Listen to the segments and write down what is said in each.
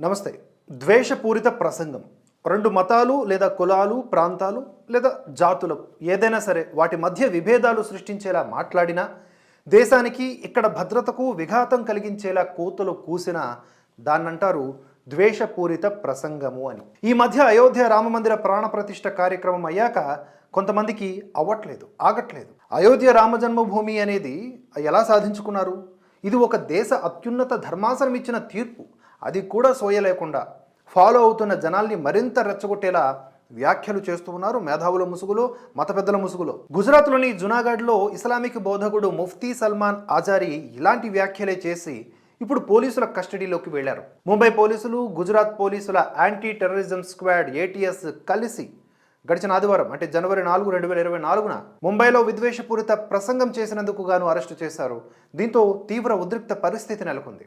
నమస్తే. ద్వేషపూరిత ప్రసంగం. రెండు మతాలు లేదా కులాలు ప్రాంతాలు లేదా జాతులు ఏదైనా సరే వాటి మధ్య విభేదాలు సృష్టించేలా మాట్లాడినా దేశానికి ఇక్కడ భద్రతకు విఘాతం కలిగించేలా కూతలు కూసినా దాన్నంటారు ద్వేషపూరిత ప్రసంగము అని. ఈ మధ్య అయోధ్య రామమందిర ప్రాణ ప్రతిష్ఠ కార్యక్రమం అయ్యాక కొంతమందికి అవ్వట్లేదు ఆగట్లేదు. అయోధ్య రామజన్మభూమి అనేది ఎలా సాధించుకున్నారు? ఇది ఒక దేశ అత్యున్నత ధర్మాసనం ఇచ్చిన తీర్పు. అది కూడా సోయలేకుండా ఫాలో అవుతున్న జనాల్ని మరింత రెచ్చగొట్టేలా వ్యాఖ్యలు చేస్తూ ఉన్నారు మేధావుల ముసుగులో మత పెద్దల ముసుగులో. గుజరాత్లోని జునాగఢ్లో ఇస్లామిక్ బోధకుడు ముఫ్తీ సల్మాన్ ఆజారి ఇలాంటి వ్యాఖ్యలే చేసి ఇప్పుడు పోలీసుల కస్టడీలోకి వెళ్ళారు. ముంబై పోలీసులు గుజరాత్ పోలీసుల యాంటీ టెర్రరిజం స్క్వాడ్ ఏటీఎస్ కలిసి గడిచిన ఆదివారం అంటే జనవరి నాలుగు రెండు వేల ఇరవై నాలుగున ముంబైలో విద్వేషపూరిత ప్రసంగం చేసినందుకు గాను అరెస్టు చేశారు. దీంతో తీవ్ర ఉద్రిక్త పరిస్థితి నెలకొంది.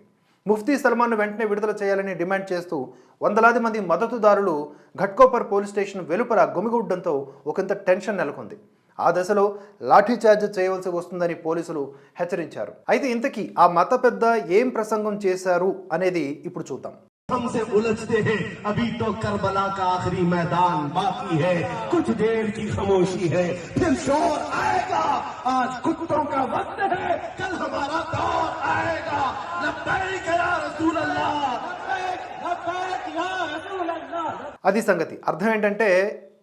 ముఫ్తీ సల్మాన్ను వెంటనే విడుదల చేయాలని డిమాండ్ చేస్తూ వందలాది మంది మద్దతుదారులు ఘట్కోపర్ పోలీస్ స్టేషన్ వెలుపల గుమిగుడ్డంతో ఒకంత టెన్షన్ నెలకొంది. ఆ దశలో లాఠీఛార్జ్ చేయవలసి వస్తుందని పోలీసులు హెచ్చరించారు. అయితే ఇంతకీ ఆ మత పెద్ద ఏం ప్రసంగం చేశారు అనేది ఇప్పుడు చూద్దాం. हमसे उलझते हैं अभी तो करबला का आखिरी मैदान बाकी है कुछ देर की खामोशी है फिर शोर आएगा आज कुत्तों का वक्त है कल हमारा दौर आएगा लब्बैक या रसूल अल्लाह लब्बैक लब्बैक या रसूल अल्लाह అది సంగతి అర్థం ఏంటంటే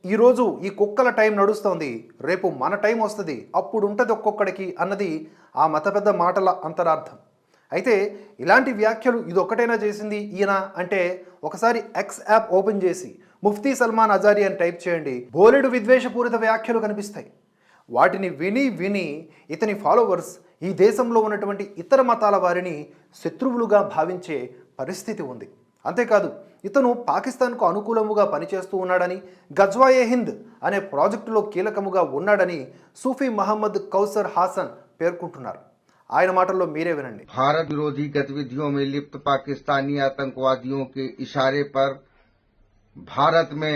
ఈరోజు ఈ కుక్కల టైం నడుస్తోంది రేపు మన టైం వస్తుంది అప్పుడు ఉంటుంది ఒక్కొక్కడికి అన్నది ఆ మత పెద్ద మాటల అంతరార్థం అయితే ఇలాంటి వ్యాఖ్యలు ఇదొక్కటైనా చేసింది ఈయన అంటే ఒకసారి ఎక్స్ యాప్ ఓపెన్ చేసి ముఫ్తీ సల్మాన్ అజారీ అని టైప్ చేయండి. బోలెడు విద్వేషపూరిత వ్యాఖ్యలు కనిపిస్తాయి. వాటిని విని విని ఇతని ఫాలోవర్స్ ఈ దేశంలో ఉన్నటువంటి ఇతర మతాల వారిని శత్రువులుగా భావించే పరిస్థితి ఉంది. అంతేకాదు ఇతను పాకిస్తాన్కు అనుకూలముగా పనిచేస్తూ ఉన్నాడని గజ్వాయే హింద్ అనే ప్రాజెక్టులో కీలకముగా ఉన్నాడని సూఫీ మహమ్మద్ కౌసర్ హాసన్ పేర్కొంటున్నారు. ఆయన మాటల్లో మీరే వినండి भारत विरोधी गतिविधियों में लिप्त पाकिस्तानी आतंकवादियों के इशारे पर भारत में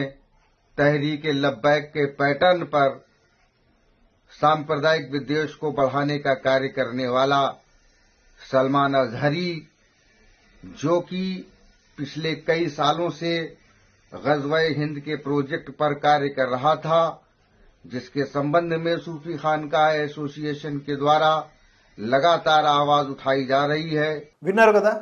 तहरीक लब्बैक के पैटर्न पर सांप्रदायिक विद्वेष को बढ़ाने का कार्य करने वाला सलमान अजहरी जो कि पिछले कई सालों से गजवा हिंद के प्रोजेक्ट पर कार्य कर रहा था जिसके संबंध में सूफी खानका एसोसिएशन के द्वारा लगातार आवाज उठाई जा रही है విన్నారు కదా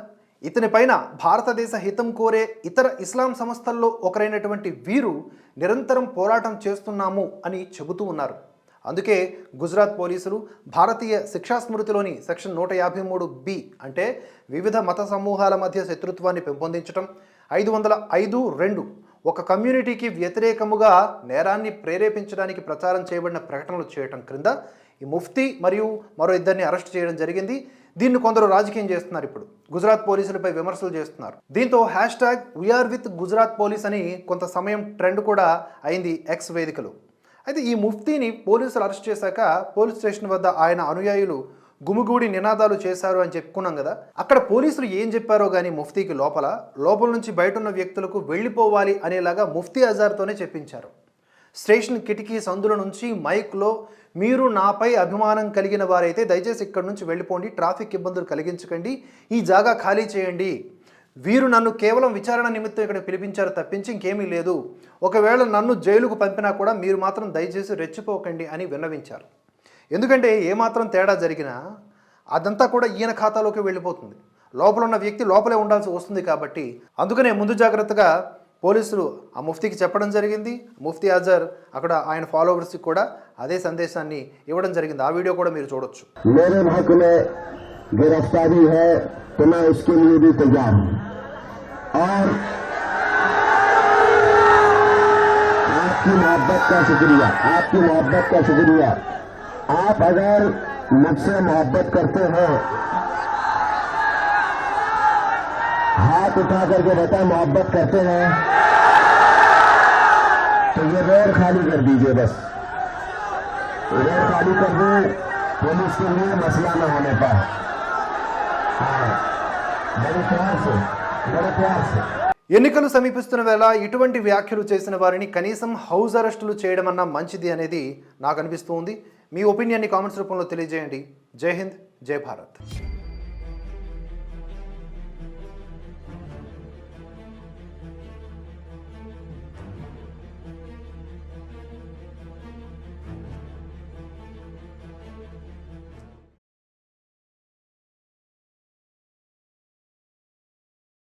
ఇతని పైన భారతదేశ హితం కోరే ఇతర ఇస్లాం సంస్థల్లో ఒకరైనటువంటి వీరు నిరంతరం పోరాటం చేస్తున్నాము అని చెబుతూ ఉన్నారు అందుకే గుజరాత్ పోలీసులు భారతీయ శిక్షా స్మృతిలోని సెక్షన్ నూట యాభై మూడు బి అంటే వివిధ మత సమూహాల మధ్య శత్రుత్వాన్ని పెంపొందించడం ఐదు వందల ఐదు రెండు ఒక కమ్యూనిటీకి వ్యతిరేకముగా నేరాన్ని ప్రేరేపించడానికి ప్రచారం చేయబడిన ప్రకటనలు చేయటం క్రింద ఈ ముఫ్తీ మరియు మరో ఇద్దరిని అరెస్ట్ చేయడం జరిగింది. దీన్ని కొందరు రాజకీయం చేస్తున్నారు ఇప్పుడు. గుజరాత్ పోలీసులపై విమర్శలు చేస్తున్నారు. దీంతో hashtag we're with Gujarat police అని కొంత సమయం ట్రెండ్ కూడా అయింది ఎక్స్ వేదికలు. అయితే ఈ ముఫ్తీని పోలీసులు అరెస్ట్ చేశాక పోలీస్ స్టేషన్ వద్ద ఆయన అనుయాయులు గుమిగూడి నినాదాలు చేశారు అని చెప్పుకున్నాం కదా. అక్కడ పోలీసులు ఏం చెప్పారో కానీ ముఫ్తీకి లోపల లోపల నుంచి బయట ఉన్న వ్యక్తులకు వెళ్ళిపోవాలి అనేలాగా ముఫ్తీ అజార్తోనే చెప్పించారు. స్టేషన్ కిటికీ సందుల నుంచి మైక్లో మీరు నాపై అభిమానం కలిగిన వారైతే దయచేసి ఇక్కడి నుంచి వెళ్ళిపోండి. ట్రాఫిక్ ఇబ్బందులు కలిగించకండి. ఈ జాగా ఖాళీ చేయండి. వీరు నన్ను కేవలం విచారణ నిమిత్తం ఇక్కడ పిలిపించారు తప్పించి ఇంకేమీ లేదు. ఒకవేళ నన్ను జైలుకు పంపినా కూడా మీరు మాత్రం దయచేసి రెచ్చిపోకండి అని విన్నవించారు. ఎందుకంటే ఏమాత్రం తేడా జరిగినా అదంతా కూడా ఈయన ఖాతాలోకి వెళ్ళిపోతుంది. లోపల ఉన్న వ్యక్తి లోపలే ఉండాల్సి వస్తుంది కాబట్టి అందుకనే ముందు జాగ్రత్తగా పోలీసులు ఆ ముఫ్తీకి చెప్పడం జరిగింది ముఫ్తీ అజర్ అక్కడ ఆయన ఫాలోవర్స్కి కూడా అదే సందేశాన్ని ఇవ్వడం జరిగింది ఆ వీడియో కూడా మీరు చూడొచ్చు मेरे हक में गिरफ्तारी है तो मैं उसके लिए भी तैयार हूं और आपकी मोहब्बत का शुक्रिया आपकी मोहब्बत का शुक्रिया आप अगर मुझसे मोहब्बत करते हैं हाथ उठा करके बता मोहब्बत करते हैं तो ये रोड खाली कर दीजिए बस रोड खाली कर दे पुलिस के लिए मसला न होने पाए हाँ बड़े प्यार से बड़े प्यार से ఎన్నికలు సమీపిస్తున్న వేళ ఇటువంటి వ్యాఖ్యలు చేసిన వారిని కనీసం హౌస్ అరెస్టులు చేయడం అన్నా మంచిది అనేది నాకు అనిపిస్తూ ఉంది మీ ఒపీనియన్ని కామెంట్స్ రూపంలో తెలియజేయండి జై హింద్ జై భారత్